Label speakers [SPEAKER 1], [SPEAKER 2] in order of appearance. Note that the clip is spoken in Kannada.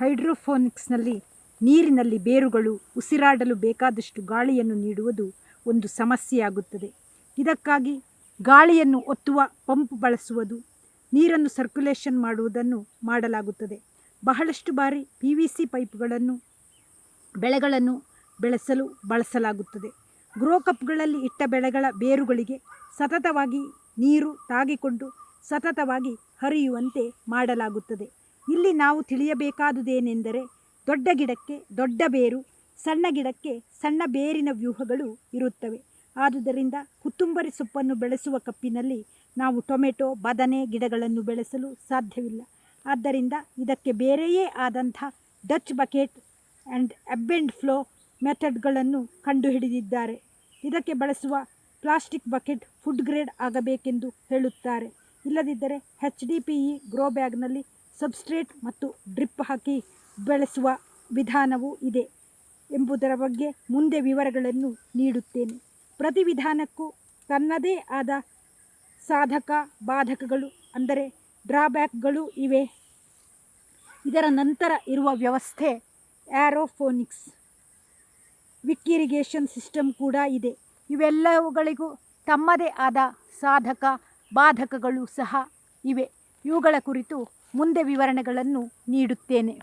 [SPEAKER 1] ಹೈಡ್ರೋಫೋನಿಕ್ಸ್ನಲ್ಲಿ ನೀರಿನಲ್ಲಿ ಬೇರುಗಳು ಉಸಿರಾಡಲು ಬೇಕಾದಷ್ಟು ಗಾಳಿಯನ್ನು ನೀಡುವುದು ಒಂದು ಸಮಸ್ಯೆಯಾಗುತ್ತದೆ. ಇದಕ್ಕಾಗಿ ಗಾಳಿಯನ್ನು ಒತ್ತುವ, ಪಂಪ್ ಬಳಸುವುದು, ನೀರನ್ನು ಸರ್ಕ್ಯುಲೇಷನ್ ಮಾಡುವುದನ್ನು ಮಾಡಲಾಗುತ್ತದೆ. ಬಹಳಷ್ಟು ಬಾರಿ ಪಿ ವಿ ಸಿ ಪೈಪ್ಗಳನ್ನು, ಬೆಳೆಗಳನ್ನು ಬೆಳೆಸಲು ಬಳಸಲಾಗುತ್ತದೆ. ಗ್ರೋ ಕಪ್ಗಳಲ್ಲಿ ಇಟ್ಟ ಬೆಳೆಗಳ ಬೇರುಗಳಿಗೆ ಸತತವಾಗಿ ನೀರು ತಾಗಿಕೊಂಡು ಸತತವಾಗಿ ಹರಿಯುವಂತೆ ಮಾಡಲಾಗುತ್ತದೆ. ಇಲ್ಲಿ ನಾವು ತಿಳಿಯಬೇಕಾದುದೇನೆಂದರೆ ದೊಡ್ಡ ಗಿಡಕ್ಕೆ ದೊಡ್ಡ ಬೇರು, ಸಣ್ಣ ಗಿಡಕ್ಕೆ ಸಣ್ಣ ಬೇರಿನ ವ್ಯೂಹಗಳು ಇರುತ್ತವೆ. ಆದುದರಿಂದ ಕುತ್ತುಂಬರಿ ಸೊಪ್ಪನ್ನು ಬೆಳೆಸುವ ಕಪ್ಪಿನಲ್ಲಿ ನಾವು ಟೊಮೆಟೊ, ಬದನೆ ಗಿಡಗಳನ್ನು ಬೆಳೆಸಲು ಸಾಧ್ಯವಿಲ್ಲ. ಆದ್ದರಿಂದ ಇದಕ್ಕೆ ಬೇರೆಯೇ ಆದಂಥ Dutch bucket and ebb and flow ಮೆಥಡ್ಗಳನ್ನು ಕಂಡುಹಿಡಿದಿದ್ದಾರೆ. ಇದಕ್ಕೆ ಬಳಸುವ ಪ್ಲಾಸ್ಟಿಕ್ ಬಕೆಟ್ ಫುಡ್ ಗ್ರೇಡ್ ಆಗಬೇಕೆಂದು ಹೇಳುತ್ತಾರೆ. ಇಲ್ಲದಿದ್ದರೆ H D P E grow ಬ್ಯಾಗ್ನಲ್ಲಿ substrate ಮತ್ತು ಡ್ರಿಪ್ ಹಾಕಿ ಬೆಳೆಸುವ ವಿಧಾನವೂ ಇದೆ ಎಂಬುದರ ಬಗ್ಗೆ ಮುಂದೆ ವಿವರಗಳನ್ನು ನೀಡುತ್ತೇನೆ. ಪ್ರತಿ ವಿಧಾನಕ್ಕೂ ತನ್ನದೇ ಆದ ಸಾಧಕ ಬಾಧಕಗಳು, ಅಂದರೆ ಡ್ರಾಬ್ಯಾಕ್ಗಳು ಇವೆ. ಇದರ ನಂತರ ಇರುವ ವ್ಯವಸ್ಥೆ ಆ್ಯರೋಫೋನಿಕ್ಸ್ ವಿಕ್ಕಿರಿಗೇಷನ್ ಸಿಸ್ಟಮ್ ಕೂಡ ಇದೆ. ಇವೆಲ್ಲವುಗಳಿಗೂ ತಮ್ಮದೇ ಆದ ಸಾಧಕ ಬಾಧಕಗಳು ಸಹ ಇವೆ. ಇವುಗಳ ಕುರಿತು ಮುಂದೆ ವಿವರಣೆಗಳನ್ನು ನೀಡುತ್ತೇನೆ.